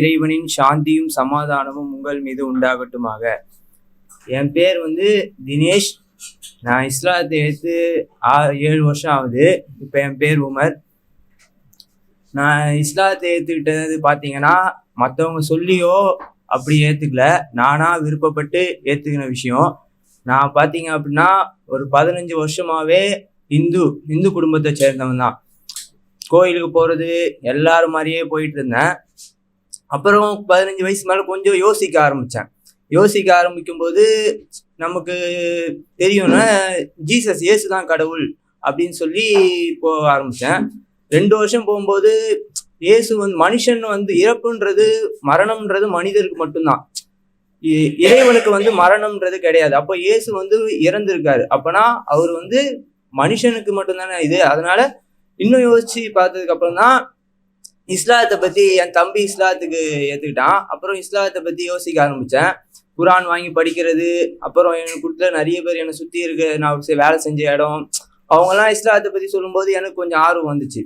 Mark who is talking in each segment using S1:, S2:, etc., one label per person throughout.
S1: இறைவனின் சாந்தியும் சமாதானமும் உங்கள் மீது உண்டாகட்டுமாக. என் பேர் வந்து தினேஷ். நான் இஸ்லாத்தை எடுத்து ஆறு ஏழு வருஷம் ஆகுது. இப்போ என் பேர் உமர். நான் இஸ்லாத்தை ஏற்றுக்கிட்டது பார்த்தீங்கன்னா மற்றவங்க சொல்லியோ அப்படி ஏற்றுக்கல நானாக விருப்பப்பட்டு ஏற்றுக்கின விஷயம். நான் பார்த்தீங்க அப்படின்னா ஒரு பதினஞ்சு வருஷமாகவே இந்து இந்து குடும்பத்தை சேர்ந்தவன் தான். கோயிலுக்கு போகிறது எல்லாரும் மாதிரியே போயிட்டு இருந்தேன். அப்புறம் பதினஞ்சு வயசு மேலே கொஞ்சம் யோசிக்க ஆரம்பித்தேன் யோசிக்க ஆரம்பிக்கும் போது நமக்கு தெரியும்னா ஜீசஸ் இயேசு தான் கடவுள் அப்படின்னு சொல்லி போக ஆரம்பித்தேன் ரெண்டு வருஷம் போகும்போது இயேசு வந்து மனுஷன் வந்து இறப்புன்றது மரணம்ன்றது மனிதருக்கு மட்டும்தான். இ- இறைவனுக்கு வந்து மரணம்ன்றது கிடையாது. அப்போ இயேசு வந்து இறந்திருக்காரு. அப்பனா அவர் வந்து மனுஷனுக்கு மட்டும்தானே இது. அதனால இன்னும் யோசிச்சு பார்த்ததுக்கு அப்புறம் தான் இஸ்லாத்தை பத்தி என் தம்பி இஸ்லாத்துக்கு ஏத்துக்கிட்டான். அப்புறம் இஸ்லாத்தை பத்தி யோசிக்க ஆரம்பிச்சேன். குரான் வாங்கி படிக்கிறது அப்புறம் எனக்கு கொடுத்த நிறைய பேர் என்னை சுத்தி இருக்க நான் செ- வேலை செஞ்ச இடம். அவங்கெல்லாம் இஸ்லாத்தை பத்தி சொல்லும்போது எனக்கு கொஞ்சம் ஆர்வம் வந்துச்சு.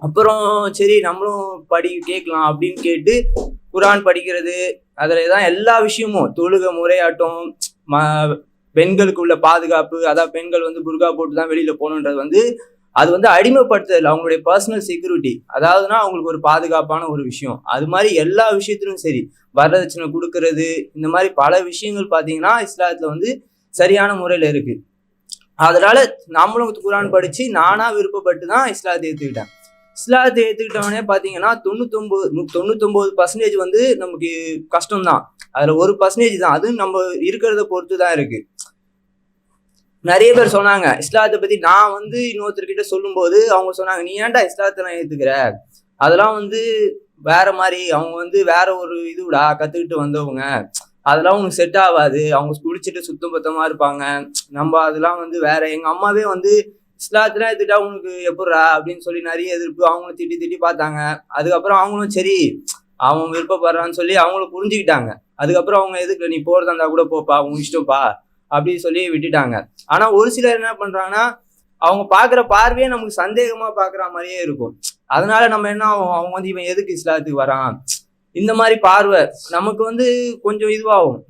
S1: அப்புறம் சரி நம்மளும் படி கேட்கலாம் அப்படின்னு கேட்டு குரான் படிக்கிறது அதில் தான் எல்லா விஷயமும். தொழுக முறையாட்டம் ம பெண்களுக்கு உள்ள பாதுகாப்பு அதான் பெண்கள் வந்து புர்கா போட்டு தான் வெளியில் போகணுன்றது வந்து அது வந்து அடிமைப்படுத்துதல் அவங்களுடைய பர்சனல் செக்யூரிட்டி அதாவதுனா அவங்களுக்கு ஒரு பாதுகாப்பான ஒரு விஷயம். அது மாதிரி எல்லா விஷயத்திலும் சரி. வரதட்சணை கொடுக்கறது இந்த மாதிரி பல விஷயங்கள் பார்த்தீங்கன்னா இஸ்லாத்துல வந்து சரியான முறையில் இருக்கு. அதனால நம்மளும் குரான் படிச்சு நானா விருப்பப்பட்டு தான் இஸ்லாத்தை ஏற்றுக்கிட்டேன் இஸ்லாத்தை ஏற்றுக்கிட்டவனே பார்த்தீங்கன்னா தொண்ணூத்தொம்பது தொண்ணூத்தொம்பது பர்சன்டேஜ் வந்து நமக்கு கஷ்டம்தான். அதில் ஒரு பர்சன்டேஜ் தான். அதுவும் நம்ம இருக்கிறத பொறுத்து தான் இருக்குது நிறைய பேர் சொன்னாங்க இஸ்லாத்தை பத்தி நான் வந்து இன்னொருத்தர்கிட்ட சொல்லும்போது அவங்க சொன்னாங்க நீ ஏன்டா இஸ்லாத்தை நான் ஏத்துக்கிற? அதெல்லாம் வந்து வேற மாதிரி அவங்க வந்து வேற ஒரு இதுடா கத்துக்கிட்டு வந்தவங்க. அதெல்லாம் உனக்கு செட் ஆகாது. அவங்க குளிச்சுட்டு சுத்தம் பத்தமா இருப்பாங்க. நம்ம அதெல்லாம் வந்து வேற எங்க அம்மாவே வந்து இஸ்லாத்துல எடுத்துட்டா உனக்கு எப்படிரா அப்படின்னு சொல்லி நிறைய எதிர்ப்பு அவங்களும் திட்டி திட்டி பார்த்தாங்க. அதுக்கப்புறம் அவங்களும் சரி அவன் விருப்பப்படுறான்னு சொல்லி அவங்களும் புரிஞ்சுக்கிட்டாங்க. அதுக்கப்புறம் அவங்க எதுக்கு நீ போறதா இருந்தா கூட போப்பா உன் இஷ்டம்ப்பா. அப்படின்னு சொல்லி விட்டுட்டாங்க. ஆனா ஒரு சிலர் என்ன பண்றாங்கன்னா அவங்க பாக்குற பார்வையே நமக்கு சந்தேகமா பாக்குற மாதிரியே இருக்கும். அதனால நம்ம என்ன ஆகும்? அவங்க வந்து இவன் எதுக்கு இஸ்லாத்துக்கு வரான்? இந்த மாதிரி பார்வை நமக்கு வந்து கொஞ்சம் இதுவாகும்.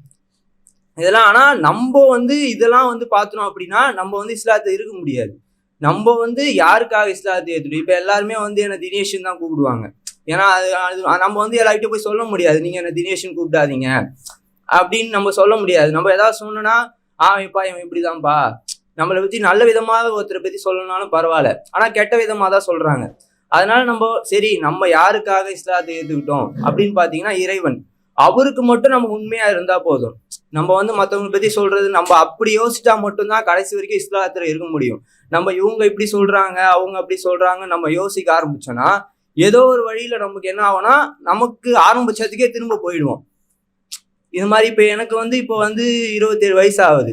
S1: இதெல்லாம் ஆனா நம்ம வந்து இதெல்லாம் வந்து பார்த்தோம் அப்படின்னா நம்ம வந்து இஸ்லாத்தை இருக்க முடியாது. நம்ம வந்து யாருக்காக இஸ்லாத்தை ஏற்றுடும் இப்போ எல்லாருமே வந்து என்ன தினேஷன் தான் கூப்பிடுவாங்க. ஏன்னா அது அது நம்ம வந்து எல்லார்கிட்டயும் போய் சொல்ல முடியாது. நீங்க என்ன தினேஷன் கூப்பிடாதீங்க. அப்படின்னு நம்ம சொல்ல முடியாது. நம்ம ஏதாவது சொன்னோம்னா ஆமைப்பா இப்பா இவன் இப்படிதான்ப்பா நம்மளை பத்தி நல்ல விதமாக ஒருத்தரை பத்தி சொல்லணும்னாலும் பரவாயில்ல. ஆனா கெட்ட விதமா தான் சொல்றாங்க. அதனால நம்ம சரி நம்ம யாருக்காக இஸ்லாத்தை ஏத்துக்கிட்டோம் அப்படின்னு பாத்தீங்கன்னா இறைவன். அவருக்கு மட்டும் நம்ம உண்மையா இருந்தா போதும். நம்ம வந்து மத்தவங்களை பத்தி சொல்றது நம்ம அப்படி யோசிச்சா மட்டும்தான் கடைசி வரைக்கும் இஸ்லாத்துல இருக்க முடியும். நம்ம இவங்க இப்படி சொல்றாங்க அவங்க அப்படி சொல்றாங்க நம்ம யோசிக்க ஆரம்பிச்சோம்னா ஏதோ ஒரு வழியில நமக்கு என்ன ஆகும்னா நமக்கு ஆரம்பிச்சதுக்கே திரும்ப போயிடுவோம். இது மாதிரி இப்போ எனக்கு வந்து இப்போ வந்து இருபத்தேழு வயசு ஆகுது.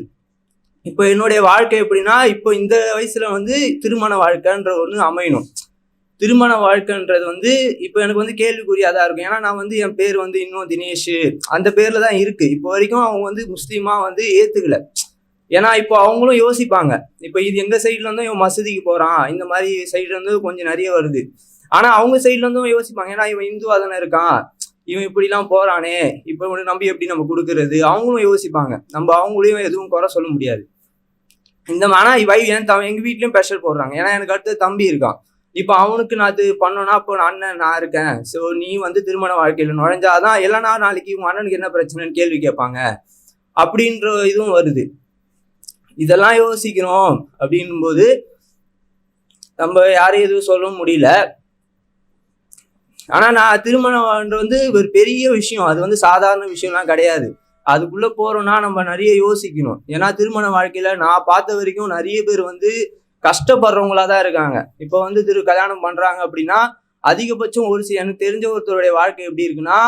S1: இப்போ என்னுடைய வாழ்க்கை எப்படின்னா இப்போ இந்த வயசுல வந்து திருமண வாழ்க்கைன்ற ஒன்று அமையணும். திருமண வாழ்க்கைன்றது வந்து இப்போ எனக்கு வந்து கேள்விக்குறியா தான் இருக்கும். ஏன்னா நான் வந்து என் பேர் வந்து இன்னும் தினேஷ் அந்த பேர்ல தான் இருக்கு. இப்போ வரைக்கும் அவங்க வந்து முஸ்லீமா வந்து ஏத்துக்கல. ஏன்னா இப்போ அவங்களும் யோசிப்பாங்க. இப்போ இது எங்க சைட்ல இருந்தும் இவன் மசூதிக்கு போறான். இந்த மாதிரி சைட்ல இருந்து கொஞ்சம் நிறைய வருது. ஆனா அவங்க சைட்ல இருந்தும் யோசிப்பாங்க. ஏன்னா இவன் இந்துவா தானே இருக்கான். இவன் இப்படிலாம் போறானே இப்போ இவனை நம்பி எப்படி நம்ம கொடுக்கறது? அவங்களும் யோசிப்பாங்க. நம்ம அவங்களையும் எதுவும் குறை சொல்ல முடியாது. இந்த ஆனா வை என் த- எங்க வீட்லயும் ப்ரெஷர் போடுறாங்க. ஏன்னா எனக்கு அடுத்து தம்பி இருக்கான். இப்போ அவனுக்கு நான் அது பண்ணோன்னா இப்போ நான் அண்ணன் நான் இருக்கேன். ஸோ நீ வந்து திருமண வாழ்க்கையில நுழைஞ்சாதான் இல்லைனா நாளைக்கு இவன் அண்ணனுக்கு என்ன பிரச்சனைன்னு கேள்வி கேட்பாங்க. அப்படின்ற இதுவும் வருது. இதெல்லாம் யோசிக்கிறோம் அப்படின்னும் போது நம்ம யாரையும் எதுவும் சொல்ல முடியல. ஆனால் நான் திருமணம் வந்து ஒரு பெரிய விஷயம். அது வந்து சாதாரண விஷயம்லாம் கிடையாது. அதுக்குள்ளே போகிறோன்னா நம்ம நிறைய யோசிக்கணும். ஏன்னா திருமண வாழ்க்கையில் நான் பார்த்த வரைக்கும் நிறைய பேர் வந்து கஷ்டப்படுறவங்களா தான் இருக்காங்க. இப்போ வந்து திரு கல்யாணம் பண்ணுறாங்க அப்படின்னா அதிகபட்சம் ஒரு சி எனக்கு தெரிஞ்ச ஒருத்தருடைய வாழ்க்கை எப்படி இருக்குன்னா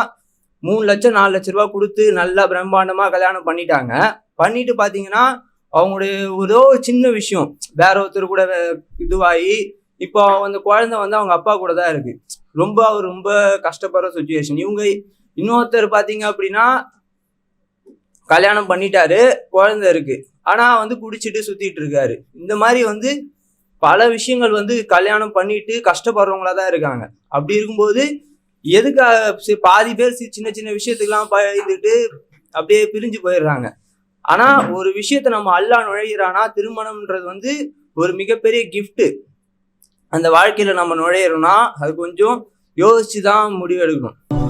S1: மூணு லட்சம் நாலு லட்ச ரூபா கொடுத்து நல்லா பிரம்மாண்டமாக கல்யாணம் பண்ணிட்டாங்க. பண்ணிட்டு பார்த்தீங்கன்னா அவங்களுடைய ஏதோ சின்ன விஷயம். வேற ஒருத்தர் கூட வே- இதுவாகி இப்போ அந்த குழந்தை வந்து அவங்க அப்பா கூட தான் இருக்கு. ரொம்ப அவர் ரொம்ப கஷ்டப்படுற சுச்சுவேஷன் இவங்க இன்னொருத்தர் பார்த்தீங்க அப்படின்னா கல்யாணம் பண்ணிட்டாரு குழந்தை இருக்கு. ஆனால் வந்து குடிச்சிட்டு சுத்திட்டு இருக்காரு. இந்த மாதிரி வந்து பல விஷயங்கள் வந்து கல்யாணம் பண்ணிட்டு கஷ்டப்படுறவங்களா தான் இருக்காங்க. அப்படி இருக்கும்போது எதுக்கு பாதி பேர் சின்ன சின்ன விஷயத்துக்கெல்லாம் பயந்துட்டு அப்படியே பிரிஞ்சு போயிடுறாங்க. ஆனால் ஒரு விஷயத்த நம்ம அல்லா நுழையிறானா திருமணம்ன்றது வந்து ஒரு மிகப்பெரிய கிஃப்ட்டு அந்த வாழ்க்கையில் நம்ம நுழையிறோம்னா அது கொஞ்சம் யோசித்து தான் முடிவு எடுக்கணும்